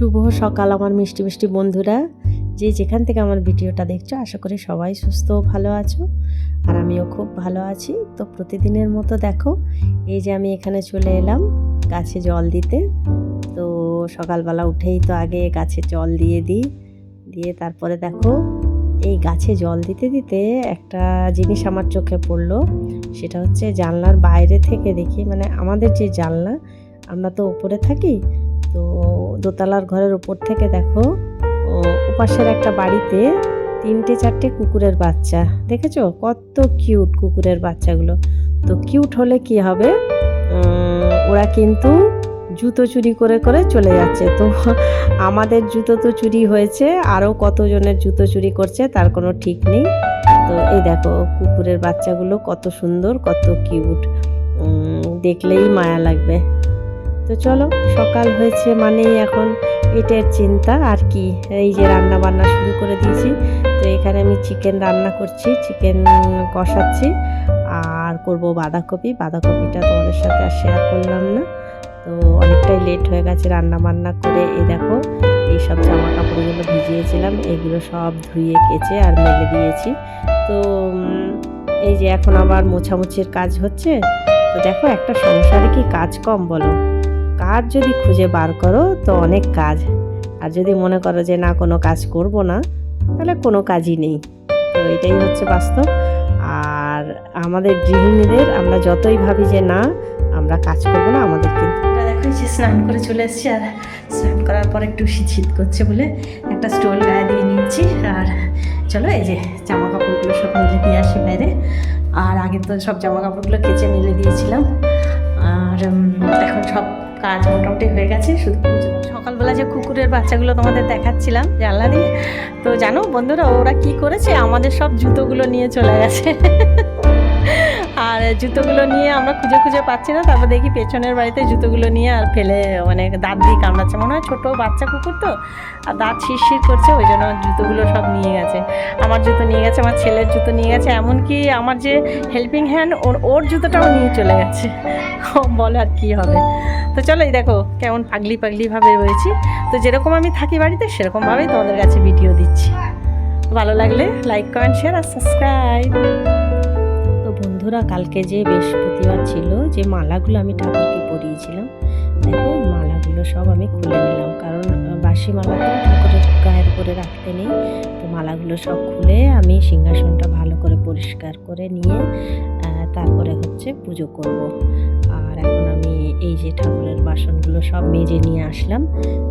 শুভ সকাল আমার মিষ্টি মিষ্টি বন্ধুরা। যে যেখান থেকে আমার ভিডিওটা দেখছ, আশা করি সবাই সুস্থ ভালো আছো। আর আমিও খুব ভালো আছি। তো প্রতিদিনের মতো দেখো, এই যে আমি এখানে চলে এলাম গাছে জল দিতে। তো সকালবেলা উঠেই তো আগে গাছে জল দিয়ে দিই। দিয়ে তারপরে দেখো, এই গাছে জল দিতে দিতে একটা জিনিস আমার চোখে পড়ল। সেটা হচ্ছে জানলার বাইরে থেকে দেখি মানে আমাদের যে জানলা, আমরা তো উপরে থাকি, তো দোতলার ঘরের উপর থেকে দেখো ও, ওপাশের একটা বাড়িতে তিনটে চারটে কুকুরের বাচ্চা। দেখেছ? কত কিউট কুকুরের বাচ্চাগুলো। তো কিউট হলে কি হবে? ওরা কিন্তু জুতো চুরি করে করে চলে যাচ্ছে। তো আমাদের জুতো তো চুরি হয়েছে আরও কতজনের জুতো চুরি করছে তার কোনো ঠিক নেই। তো এই দেখো কুকুরের বাচ্চাগুলো কত সুন্দর কত কিউট দেখলেই মায়া লাগবে। তো চলো, সকাল হয়েছে মানেই এখন এটার চিন্তা, আর কি? এই যে রান্না বান্না শুরু করে দিয়েছি। তো এখানে আমি চিকেন রান্না করছি চিকেন কষাচ্ছি, আর করব বাঁধাকপি। বাঁধাকপিটা তোমাদের সাথে আর শেয়ার করলাম না। তো অনেকটাই লেট হয়ে গেছে রান্না বান্না করে। এই দেখো এই সব জামা কাপড়গুলো ভিজিয়েছিলাম, এগুলো সব ধুয়ে, কেচে আর মেলে দিয়েছি। তো এই যে এখন আবার মোছামুছির কাজ হচ্ছে। তো দেখো, একটা সংসারে কি কাজ কম বলো? কাজ যদি খুঁজে বার করো, তো অনেক কাজ। আর যদি মনে করো যে না, কোনো কাজ করব না, তাহলে কোনো কাজই নেই। তো এটাই হচ্ছে বাস্তব। আর আমাদের গৃহিণীদের আমরা যতই ভাবি যে না, আমরা কাজ করব না, আমাদের কিন্তু দেখো যে স্নান করে চলে এসেছি, আর স্নান করার পর একটু শীত শীত করছে বলে একটা স্টোল গায়ে দিয়ে নিয়েছি। আর চলো এই যে জামা কাপড়গুলো সব মিলে দিয়ে আসি বাইরে। আর আগে তো সব জামা কাপড়গুলো কেচে মিলে দিয়েছিলাম। আর এখন সব কাজ মোটামুটি হয়ে গেছে, শুধু সকালবেলা যে কুকুরের বাচ্চাগুলো তোমাদের দেখাচ্ছিলাম, জানলা দিয়ে। তো জানো বন্ধুরা, ওরা কি করেছে? আমাদের সব জুতোগুলো নিয়ে চলে গেছে। আর জুতোগুলো নিয়ে আমরা খুঁজে খুঁজে পাচ্ছি না। তারপর দেখি পেছনের বাড়িতে জুতোগুলো নিয়ে আর ফেলে মানে দাঁত দিয়ে কামড়াচ্ছে। মনে হয় ছোটো বাচ্চা কুকুর তো, আর দাঁত শিরশির করছে, ওই জন্য জুতোগুলো সব নিয়ে গেছে। আমার জুতো নিয়ে গেছে, আমার ছেলের জুতো নিয়ে গেছে, এমনকি আমার যে হেল্পিং হ্যান্ড ওর ওর জুতোটাও নিয়ে চলে গেছে। বলে আর কী হবে। তো চলো এই দেখো, কেমন পাগলি পাগলিভাবে রয়েছি। তো যেরকম আমি থাকি বাড়িতে, সেরকমভাবেই তোমাদের কাছে ভিডিও দিচ্ছি। ভালো লাগলে লাইক কমেন্ট শেয়ার আর সাবস্ক্রাইব বন্ধুরা, কালকে যে বৃহস্পতিবার ছিল, যে মালাগুলো আমি ঠাকুরকে পরিয়েছিলাম, দেখো মালাগুলো সব আমি খুলে নিলাম। কারণ বাসি মালাটা ঠাকুরের গায়ের করে রাখতে নেই। তো মালাগুলো সব খুলে আমি সিংহাসনটা ভালো করে পরিষ্কার করে নিয়ে তারপরে হচ্ছে পুজো করব। আর এখন আমি এই যে ঠাকুরের বাসনগুলো সব মেজে নিয়ে আসলাম,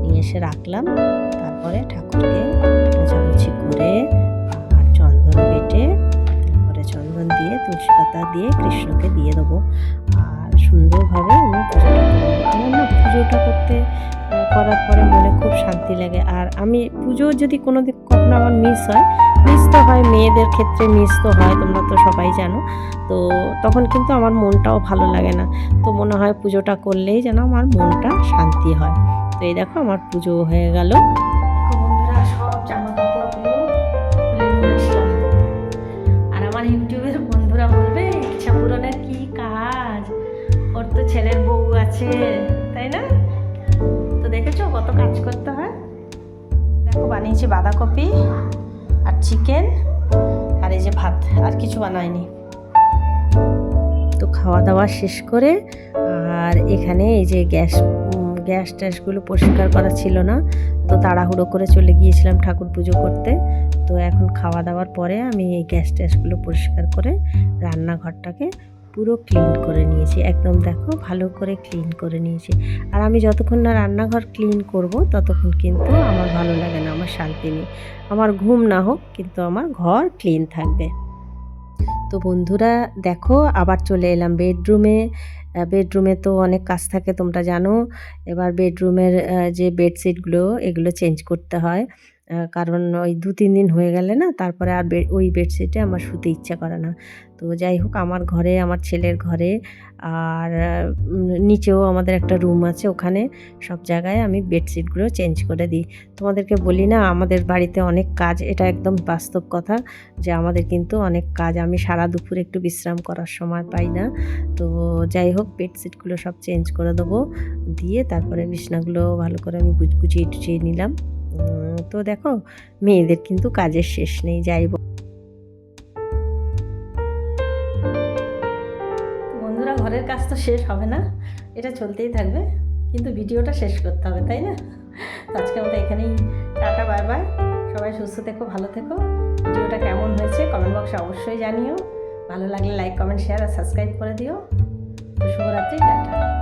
নিয়ে এসে রাখলাম। তারপরে ঠাকুরকে তুলসী পাতা দিয়ে কৃষ্ণকে দিয়ে দেবো। আর সুন্দরভাবে আমি পুজোটা আমার না পুজোটা করতে করার পরে মনে খুব শান্তি লাগে। আর আমি পুজো যদি কোনো দিন কখনো আমার মিস হয় মিস তো হয়, মেয়েদের ক্ষেত্রে মিস তো হয়, তোমরা তো সবাই জানো। তো তখন কিন্তু আমার মনটাও ভালো লাগে না। তো মনে হয় পুজোটা করলেই যেন আমার মনটা শান্তি হয়। তো এই দেখো, আমার পুজো হয়ে গেল। আছে, তাই না? তো দেখেছ কত কাজ করতে হয়? দেখো, বানিয়েছি বাঁধাকপি আর চিকেন আর এই যে ভাত, আর কিছু বানায়নি তো খাওয়া দাওয়া শেষ করে আর এখানে এই যে গ্যাস গ্যাস ট্যাসগুলো পরিষ্কার করা ছিল না, তো তাড়াহুড়ো করে চলে গিয়েছিলাম ঠাকুর পুজো করতে। তো এখন খাওয়া দাওয়ার পরে আমি এই গ্যাস ট্যাসগুলো পরিষ্কার করে রান্নাঘরটাকে পুরো ক্লিন করে নিয়েছি। একদম দেখো ভালো করে ক্লিন করে নিয়েছি। আর আমি যতক্ষণ না রান্নাঘর ক্লিন করব, ততক্ষণ কিন্তু আমার ভালো লাগে না, আমার শান্তি নেই। আমার ঘুম না হোক, কিন্তু আমার ঘর ক্লিন থাকবে। তো বন্ধুরা, দেখো আবার চলে এলাম বেডরুমে বেডরুমে তো অনেক কাজ থাকে, তোমরা জানো। এবার বেডরুমের যে বেডশিটগুলো এগুলো চেঞ্জ করতে হয়। কারণ ওই দু, তিন দিন হয়ে গেলে না, তারপরে আর ওই বেডশিটে আমার শুতে ইচ্ছা করে না। তো যাই হোক, আমার ঘরে, আমার ছেলের ঘরে আর নিচেও আমাদের একটা রুম আছে, ওখানে সব জায়গায় আমি বেডশিটগুলো চেঞ্জ করে দিই। তোমাদেরকে বলি না, আমাদের বাড়িতে অনেক কাজ, এটা একদম বাস্তব কথা যে আমাদের কিন্তু অনেক কাজ, আমি সারা দুপুর একটু বিশ্রাম করার সময় পাই না। তো যাই হোক, বেডশিটগুলো সব চেঞ্জ করে দেবো, দিয়ে তারপরে বিছনাগুলো ভালো করে আমি গুছ- গুছিয়ে টুচিয়ে নিলাম। তো দেখো, মেয়েদের কিন্তু কাজের শেষ নেই, যাই। বন্ধুরা, ঘরের কাজ তো শেষ হবে না, এটা চলতেই থাকবে, কিন্তু ভিডিওটা শেষ করতে হবে, তাই না? তো আজকের মতো এখানেই টাটা, বাই বাই। সবাই সুস্থ থেকো, ভালো থেকো। ভিডিওটা কেমন হয়েছে কমেন্ট বক্সে অবশ্যই জানিও। ভালো লাগলে লাইক, কমেন্ট, শেয়ার আর সাবস্ক্রাইব করে দিও। শুভরাত্রি, টাটা।